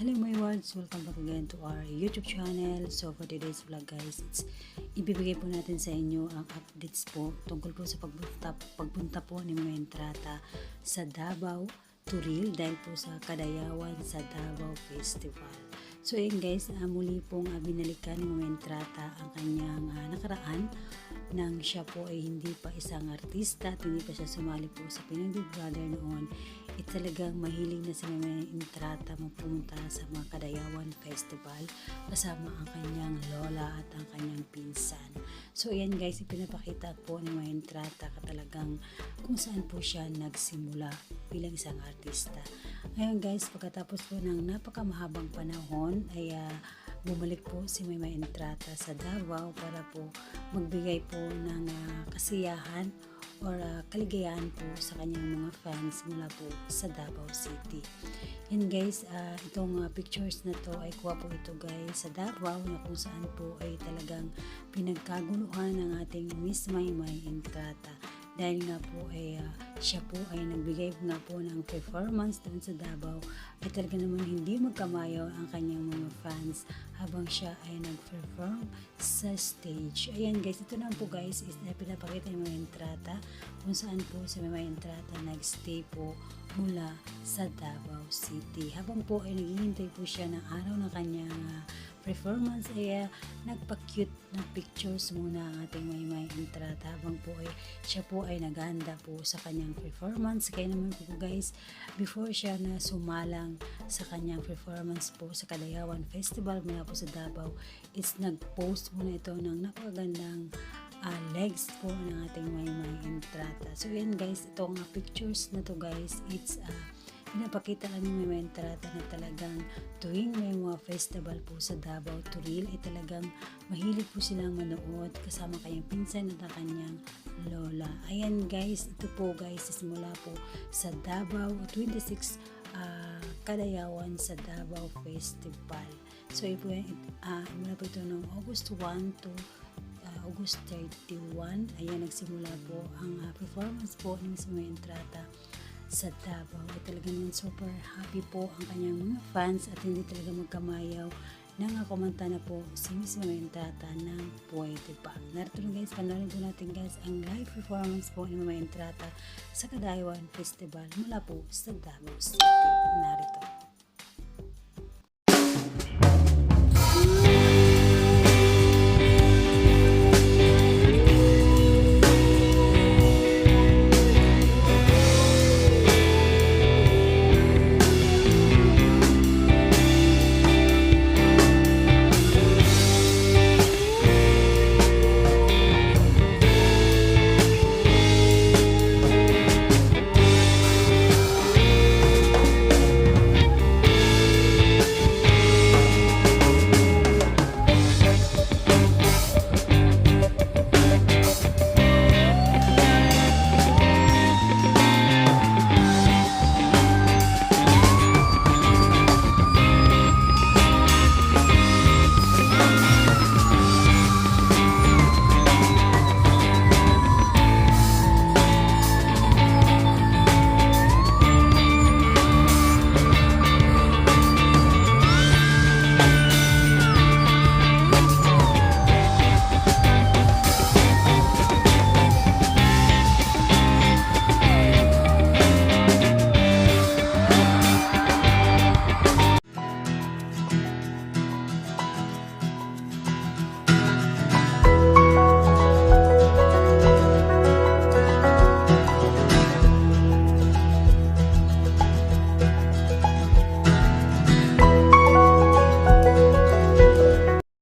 Hello my words, welcome back again to our YouTube channel. So for today's vlog guys, it's ibibigay po natin sa inyo ang updates po tungkol po sa pagpunta, pagpunta po ni mga entrata sa Davao Turil dahil po sa Kadayawan sa Davao Festival. So yun guys, uh, muli pong uh, binalikan ni Mama Entrata ang kanyang uh, nakaraan nang siya po ay hindi pa isang artista at hindi pa siya sumali po sa Pinoy Big Brother noon eh talagang mahiling na si Mama Entrata mapunta sa mga Kadayawan Festival kasama ang kanyang lola at ang kanyang pinsan. So ayan guys, ipinapakita po ni Mama Entrata talagang kung saan po siya nagsimula bilang isang artista. Ngayon guys, pagkatapos po ng napakamahabang panahon ay uh, bumalik po si Mama Entrata sa Davao para po magbigay po ng uh, kasiyahan or uh, kaligayahan po sa kanyang mga fans mula po sa Davao City. And guys, uh, itong uh, pictures na to ay kuha po ito guys sa Davao na kung saan po ay talagang pinagkaguluhan ng ating Miss Maymay Entrata dahil nga po ay uh, siya po ay nagbigay nga po ng performance doon sa Davao ay talaga naman hindi magkamayaw ang kanyang mga fans habang siya ay nag-perform sa stage. Ayan guys, ito na po guys is na pinapakita yung mga entrata kung saan po sa mga entrata nag-stay po mula sa Davao City. Habang po ay naghihintay po siya ng araw ng kanyang uh, performance ay uh, nagpa-cute na pictures muna ang ating may may po ay siya po ay naghanda po sa kanyang performance. Kaya naman po guys, before siya na sumalang sa kanyang performance po sa Kalayawan Festival mula po sa Davao is nag-post muna ito ng napakagandang uh, legs po ng ating may may entrata. So yan guys, itong uh, pictures na to guys, it's uh, pinapakita lang ni Mama Entrata na talagang tuwing may mga festival po sa Davao Turil ay talagang mahilig po silang manood kasama kanyang pinsan at kanyang lola. Ayan guys, ito po guys simula po sa Davao 26 uh, Kalayawan sa Davao Festival. So ito uh, mula po ito noong August 1 to uh, August 31. Ayan, nagsimula po ang uh, performance po ni Miss Entrata sa Davao. At talagang super happy po ang kanyang mga fans at hindi talaga magkamayaw nang kumanta na po si Miss Entrata ng Pwede Pa. Narito na guys, panoorin po natin guys ang live performance po ni Mama Entrata sa Kadayawan Festival mula po sa Davao. Narito.